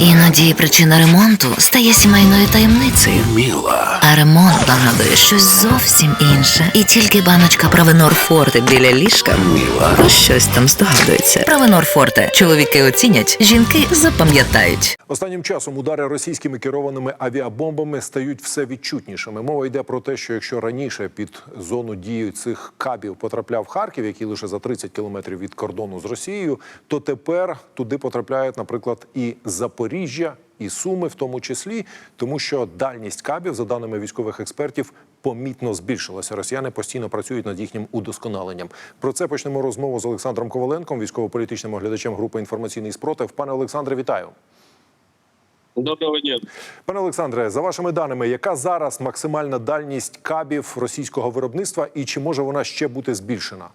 Іноді причина ремонту стає сімейною таємницею. Міла. А ремонт нагадує щось зовсім інше. І тільки баночка Правенор Форте біля ліжка Міла. про щось там здогадується. Правенор Форте. Чоловіки оцінять, жінки запам'ятають. Останнім часом удари російськими керованими авіабомбами стають все відчутнішими. Мова йде про те, що якщо раніше під зону дії цих кабів потрапляв Харків, який лише за 30 кілометрів від кордону з Росією, то тепер туди потрапляють, наприклад, і Запоріжжя, і Суми, в тому числі, тому що дальність кабів, за даними військових експертів, помітно збільшилася. Росіяни постійно працюють над їхнім удосконаленням. Про це почнемо розмову з Олександром Коваленком, військово-політичним оглядачем групи інформаційний спротив. Пане Олександре, вітаю. Доброго дня. Пане Олександре, за вашими даними, яка зараз максимальна дальність кабів російського виробництва, і чи може вона ще бути збільшена?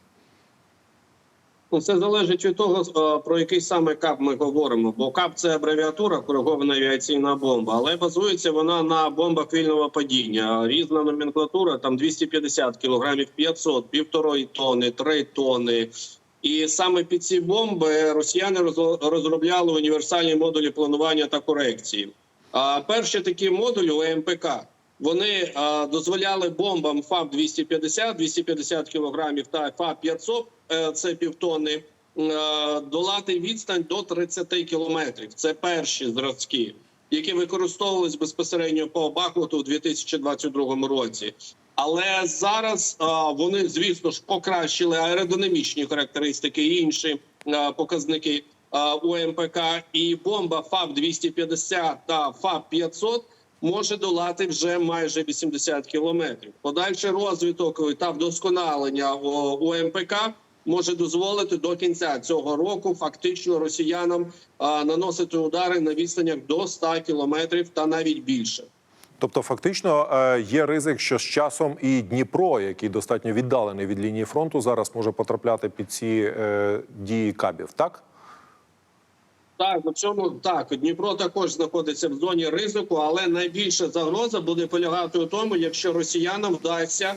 Ну, Це залежить від того, е, про який саме КАП ми говоримо. Бо КАП це абревіатура коригована авіаційна бомба, але базується вона на бомбах вільного падіння. Різна номенклатура там 250 кілограмів, 500, півтори тони, 3 тони. І саме під ці бомби росіяни роз- розробляли універсальні модулі планування та корекції. А перші такі модулі УМПК вони а, дозволяли бомбам ФАБ 250 250 кілограмів та ФАБ 500 е, це півтони, е, долати відстань до 30 кілометрів. Це перші зразки, які використовувались безпосередньо по Бахмуту у 2022 році. Але зараз а, вони, звісно ж, покращили аеродинамічні характеристики і інші а, показники а, УМПК. І бомба ФАБ 250 та ФАБ 500 може долати вже майже 80 кілометрів. Подальший розвиток та вдосконалення УМПК може дозволити до кінця цього року фактично росіянам наносити удари на відстанях до 100 кілометрів та навіть більше. Тобто, фактично е, є ризик, що з часом і Дніпро, який достатньо віддалений від лінії фронту, зараз може потрапляти під ці е, дії кабів, так? Так, на цьому так Дніпро також знаходиться в зоні ризику, але найбільша загроза буде полягати у тому, якщо росіянам вдасться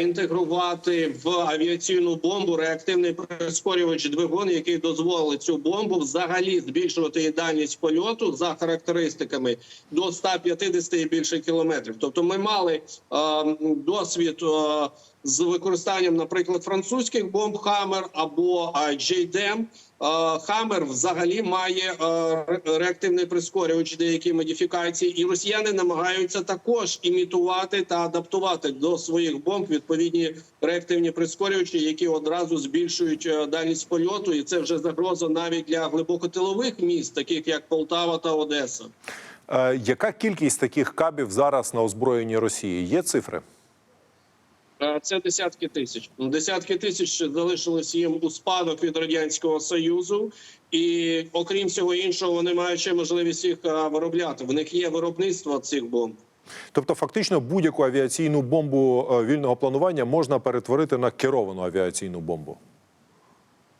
інтегрувати в авіаційну бомбу реактивний прискорювач двигун, який дозволить цю бомбу взагалі збільшувати її дальність польоту за характеристиками до 150 і більше кілометрів. Тобто, ми мали досвід. З використанням, наприклад, французьких бомб Хаммер або JDM. Хаммер взагалі має реактивний прискорювач деякі модифікації, і росіяни намагаються також імітувати та адаптувати до своїх бомб відповідні реактивні прискорювачі, які одразу збільшують е, дальність польоту, і це вже загроза навіть для глибокотилових міст, таких як Полтава та Одеса. Е, яка кількість таких кабів зараз на озброєнні Росії? Є цифри? Е, Це десятки тисяч. Десятки тисяч залишилось їм у спадок від радянського союзу, і окрім всього іншого, вони мають ще можливість їх виробляти. В них є виробництво цих бомб. Тобто, фактично, будь-яку авіаційну бомбу е, вільного планування можна перетворити на керовану авіаційну бомбу.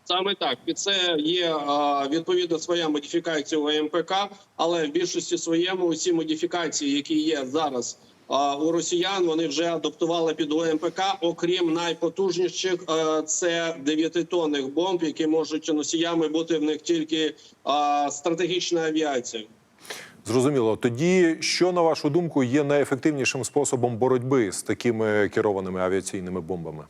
Саме так під це є а, відповідно своя модифікація у МПК, але в більшості своєму усі модифікації, які є зараз у росіян, вони вже адаптували під ОМПК, окрім найпотужніших, е, це 9-тонних бомб, які можуть носіями бути в них тільки стратегічна авіація. Зрозуміло. Тоді, що на вашу думку є найефективнішим способом боротьби з такими керованими авіаційними бомбами?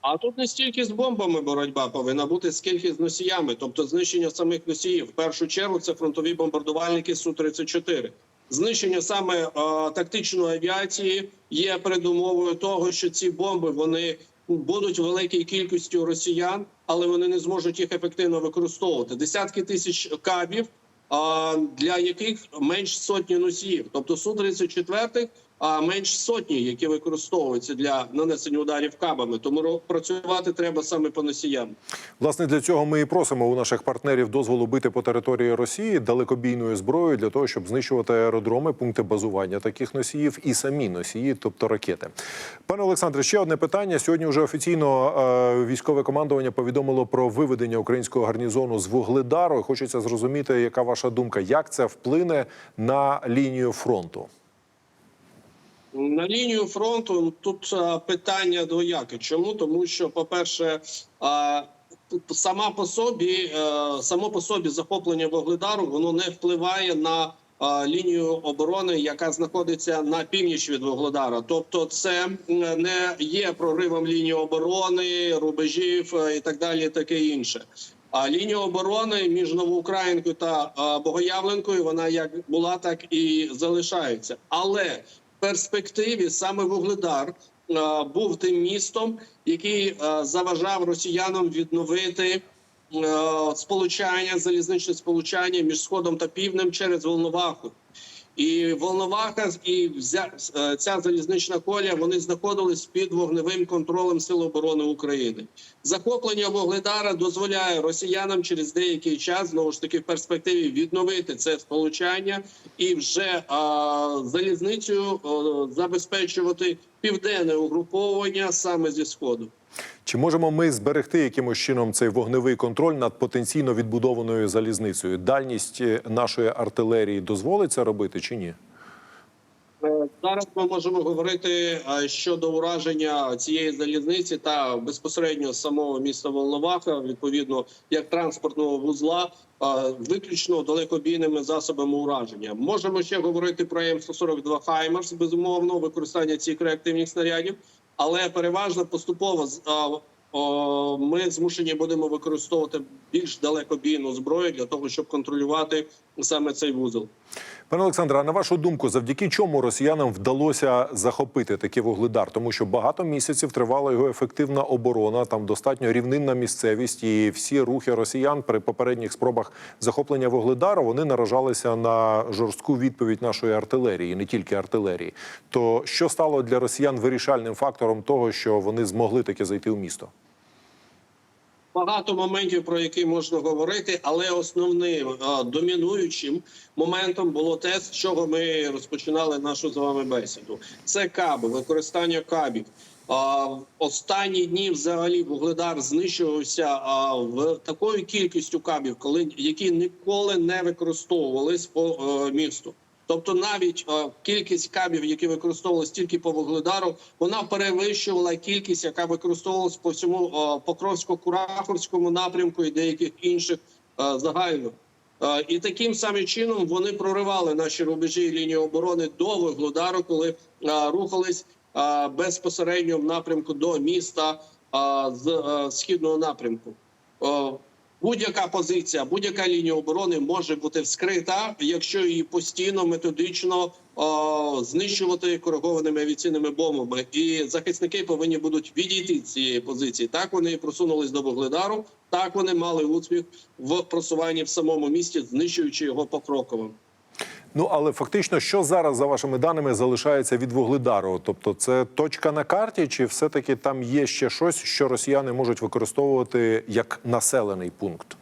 А тут не стільки з бомбами боротьба повинна бути, скільки з носіями, тобто знищення самих носіїв. В першу чергу це фронтові бомбардувальники су 34 Знищення саме е, тактичної авіації є передумовою того, що ці бомби вони будуть великій кількістю росіян, але вони не зможуть їх ефективно використовувати. Десятки тисяч кабів, для яких менш сотні носіїв, тобто су 34 а менш сотні, які використовуються для нанесення ударів кабами. Тому працювати треба саме по носіям. Власне, для цього ми і просимо у наших партнерів дозволу бити по території Росії далекобійною зброєю для того, щоб знищувати аеродроми, пункти базування таких носіїв і самі носії, тобто ракети. Пане Олександре, ще одне питання. Сьогодні вже офіційно е, військове командування повідомило про виведення українського гарнізону з вугледару. Хочеться зрозуміти, яка ваша думка, як це вплине на лінію фронту. На лінію фронту тут питання двояке. Чому? Тому що, по-перше, сама по собі, е, само по собі захоплення Вугледару воно не впливає на лінію оборони, яка знаходиться на північ від Вугледара. Тобто, це не є проривом лінії оборони, рубежів е, і так далі, таке інше. А лінія оборони між Новоукраїнкою та Богоявленкою вона як була, так і залишається. Але перспективі саме Вугледар е, був тим містом, який е, заважав росіянам відновити е, сполучання, залізничне сполучання між сходом та півднем через Волноваху. І Волноваха і е, ця залізнична колія вони знаходились під вогневим контролем Сил оборони України. Захоплення Вугледара дозволяє росіянам через деякий час знову ж таки в перспективі відновити це сполучання і вже а, залізницею а, забезпечувати південне угруповання саме зі сходу. Чи можемо ми зберегти якимось чином цей вогневий контроль над потенційно відбудованою залізницею? Дальність е, нашої артилерії дозволить це робити чи ні? Е, Зараз ми можемо говорити е, щодо ураження цієї залізниці та безпосередньо самого міста Волноваха, відповідно як транспортного вузла, виключно далекобійними засобами ураження. Можемо ще говорити про М142 Хаймерс, безумовно, використання цих реактивних снарядів, але переважно поступово ми змушені будемо використовувати більш далекобійну зброю для того, щоб контролювати саме цей вузол. Пане Олександре, а на вашу думку, завдяки чому росіянам вдалося захопити такий вугледар? Тому що багато місяців тривала його ефективна оборона, там достатньо рівнинна місцевість, і всі рухи росіян при попередніх спробах захоплення вугледару вони наражалися на жорстку відповідь нашої артилерії, не тільки артилерії. То що стало для росіян вирішальним фактором того, що вони змогли таки зайти в місто? Багато моментів, про які можна говорити, але основним домінуючим моментом було те, з чого ми розпочинали нашу з вами бесіду. Це каби, використання кабів. Останні дні взагалі вугледар знищувався в такою кількістю кабів, коли які ніколи не використовувались по е, місту. Тобто навіть е, кількість кабів, які використовувалися тільки по вугледару, вона перевищувала кількість, яка використовувалась по всьому е, Покровсько-Кураховському напрямку і деяких інших е, загально. Е, І таким самим чином вони проривали наші рубежі і лінії оборони до вугледару, коли е, рухались е, безпосередньо в напрямку до міста е, з е, східного напрямку. Е, Будь-яка позиція, будь-яка лінія оборони може бути вскрита, якщо її постійно методично о, знищувати коригованими авіаційними бомбами. І захисники повинні будуть відійти з цієї позиції. Так вони просунулись до Вугледару, так вони мали успіх в просуванні в самому місті, знищуючи його покроково. Ну але фактично, що зараз за вашими даними залишається від вугледару? Тобто, це точка на карті, чи все-таки там є ще щось, що росіяни можуть використовувати як населений пункт?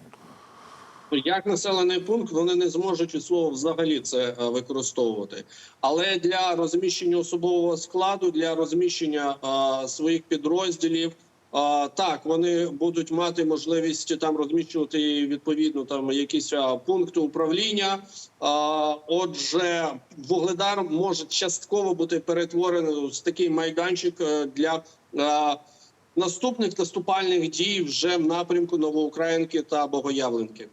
Як населений пункт вони не зможуть від слова взагалі це е, використовувати. Але для розміщення особового складу, для розміщення е, своїх підрозділів, так вони будуть мати можливість там розміщувати відповідно там якісь е, пункти управління. А отже, вугледар може частково бути перетворений в такий майданчик е, для. Наступних наступальних дій вже в напрямку Новоукраїнки та Богоявленки.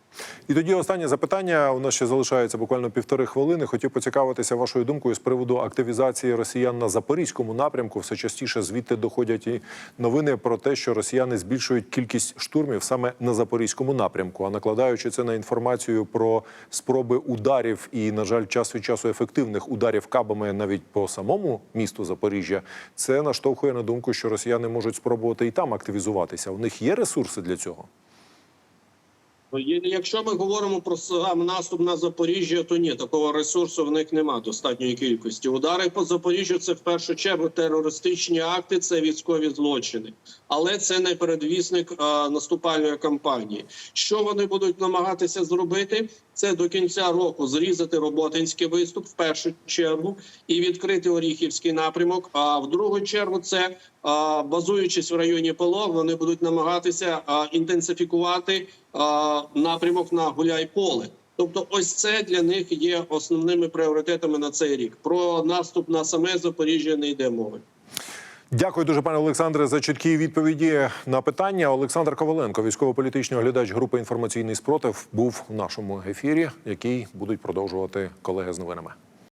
І тоді останнє запитання. У нас ще залишається буквально півтори хвилини. Хотів поцікавитися вашою думкою з приводу активізації росіян на запорізькому напрямку. Все частіше звідти доходять і новини про те, що росіяни збільшують кількість штурмів саме на запорізькому напрямку. А накладаючи це на інформацію про спроби ударів і, на жаль, час від часу ефективних ударів кабами навіть по самому місту Запоріжжя, це наштовхує на думку, що росіяни можуть спробувати і там активізуватися. У них є ресурси для цього. Ну, Якщо ми говоримо про сам наступ на Запоріжжя, то ні, такого ресурсу в них немає достатньої кількості. Удари по Запоріжжю це в першу чергу терористичні акти, це військові злочини, але це не передвісник а, наступальної кампанії. Що вони будуть намагатися зробити? Це до кінця року зрізати роботинський виступ в першу чергу і відкрити Оріхівський напрямок. А в другу чергу це а, базуючись в районі Полог, вони будуть намагатися а, інтенсифікувати напрямок на Гуляйполе. Тобто, ось це для них є основними пріоритетами на цей рік. Про наступ на саме Запоріжжя не йде мови. Дякую дуже, пане Олександре, за чіткі відповіді на питання. Олександр Коваленко, військово-політичний оглядач групи інформаційний спротив, був в нашому ефірі, який будуть продовжувати колеги з новинами.